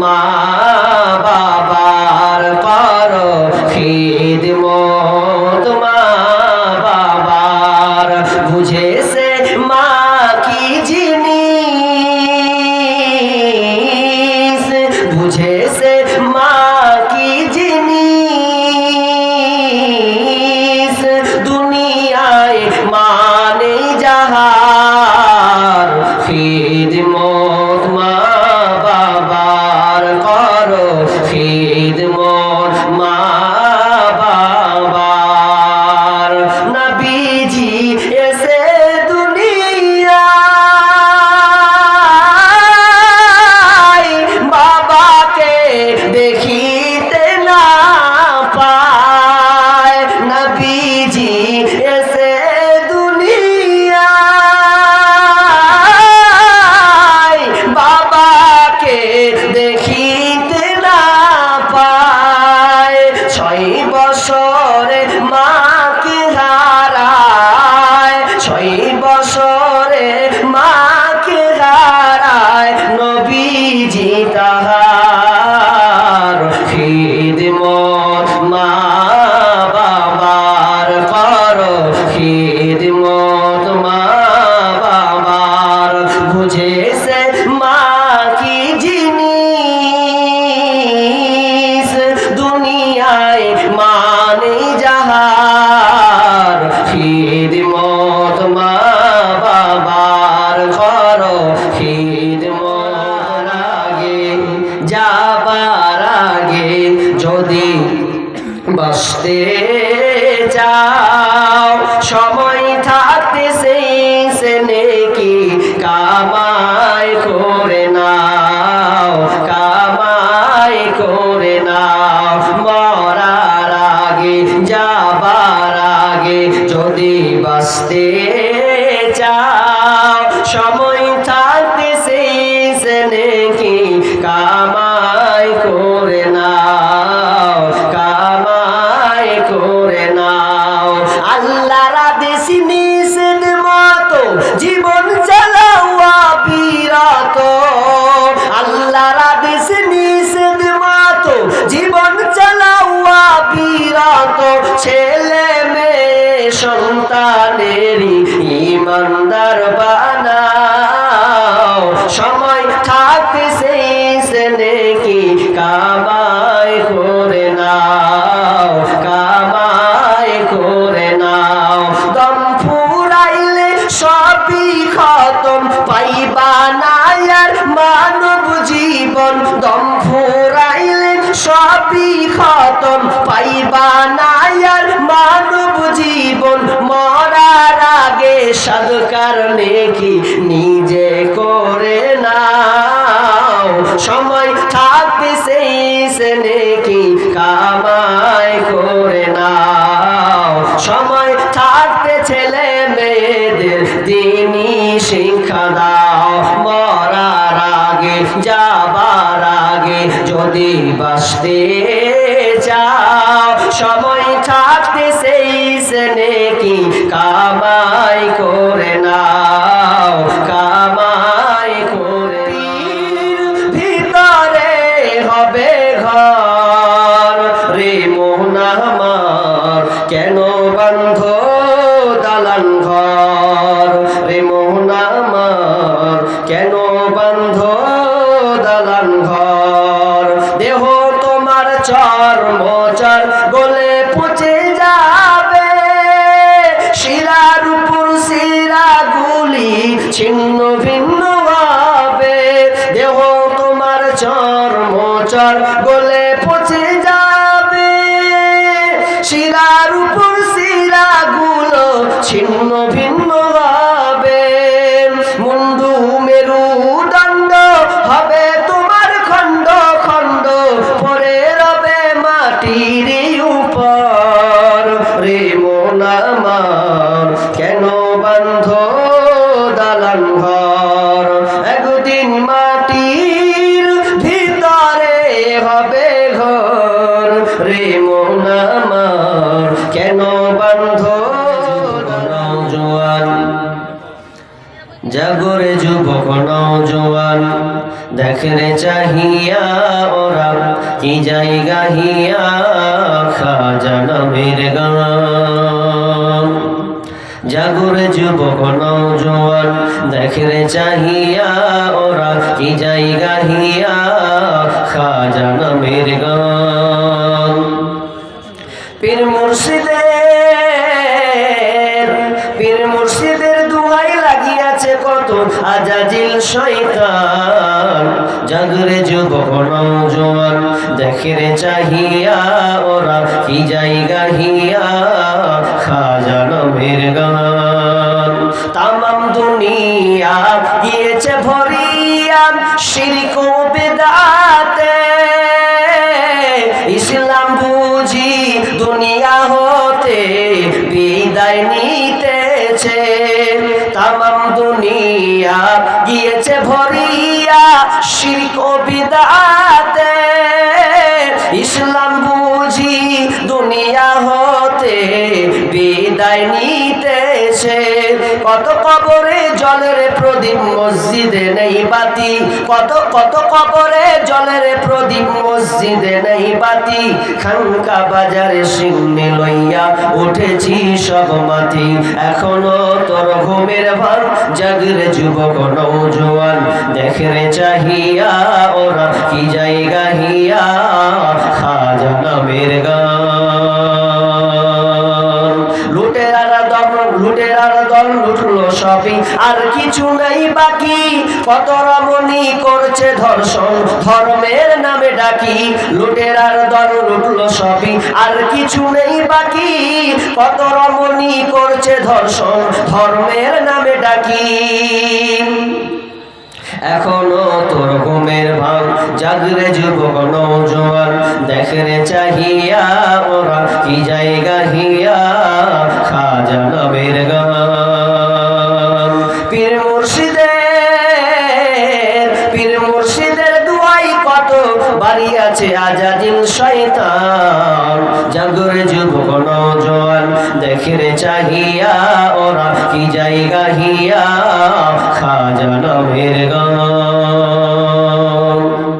মা ছয় বছরে মাকে হারায় নবীজি তাহার খিদমত, মা বাবার কর খিদমত, মা বাবার বুঝেছে মা কি জিনিস? দুনিয়ায় মানে যাহার খিদমত চাও সময় থাকতে সেই সে নেকি কামাই করে নাও, কামাই করে নাও। মরার আগে, যাবার আগে যদি বাঁচতে ছেলে মেয়ে সন্তানেরই ইমানদার বানাও। সময় থাকতে সেই কি কামাই করে নাও, কামাই করে নাও। দম ফুরাইলে সবই খতম, পাইবা না আর মানব জীবন। দম ফুরাইলে সবই খতম, পাইবা না জীবন মরার আগে সাধকার নেকি নিজে করে নাও। সময় থাকতে সেই সে নেকি কামাই করে নাও। সময় থাকতে ছেলে মেয়েদের দিনই শিক্ষা দাও। মরার আগে, যাবার আগে যদি বাঁচতে চাও, সময় থাকতে সে নেকি কামাই করে নাও কামাই করে ভিতরে হবে ঘর। রে মোহনামার কেন বন্ধ দালান ঘর? রে মোহনামার কেন বন্ধ দালান ঘর? দেহ তোমার চর্ম চর গলে ছিন্ন ভিন্ন হবে দেহ তোমার চর্ম চর গলে পচে যাবে। শিরার উপর শিরা গুলো ছিন্ন ভিন্ন হবে মুন্ডু মেরু দণ্ড হবে তোমার খণ্ড খণ্ড, পরে রবে মাটির উপর। রে মন দালান ঘর একদিন মাটির ভিতরে হবে ঘর। রে আমার, কেন বন্ধ জোয়ান? জাগরে যুবক নওজোয়ান দেখরে চাহিয়া ওরা, কি জায়গা হিয়া? খাজা নামের গান। জাগরে যুবক নৌজোয়ান দেখরে চাহিয়া ওরা কি যাই গাহিয়া খাজা নামের গান পীর মুর্শিদের পীর মুর্শিদের দুহাই লাগিয়াছে কত আজাজিল শয়তান। জাগরে যুবক নৌজোয়ান দেখরে চাহিয়া ওরা কি জায়গা হিয়া, খাজা নমের গান দুনিয়া গিয়েছে ভরিয়া শিরিক বেদাতে। ইসলাম বুঝি দুনিয়া হতে বিদায় নিতেছে। তামাম দুনিয়া গিয়েছে ভরিয়া শিরক বিদাতে। ইসলাম বুঝি দুনিয়া হতে বিদায় নিতেছে। কত কবরে জলের প্রদীপ, মসজিদে নেই বাতি। কত কত কবরে জলের প্রদীপ, মসজিদে নেই বাতি। খানকা বাজারে সিংনে লইয়া উঠেছি সব মাটি। এখনও তোর ঘুমের ভান, জাগরে যুবক নৌজোয়ান দেখরে চাহিয়া ওরা কি জায়গা হিয়া নামের আর কিছু নাই বাকি। কত রমণী করছে ধর্ষণ, ধর্মের নামে ডাকি। লুটেরার দল লুটলো সবই, আর কিছু নেই বাকি। কত রমণী করছে ধর্ষণ, ধর্মের নামে ডাকি। এখনও তোর ঘুমের ভাঙ জাগরে যুবক নৌজোয়ান দেখরে চাহিয়া ওরা, কি জায়গা হিয়া, খাজা নবের গান। আছে আজাদিন শয়তান। জাগরে যুবক দেখে দেখরে চাহিয়া ওরা কি জায়গা হিয়া? খাজা নবের গান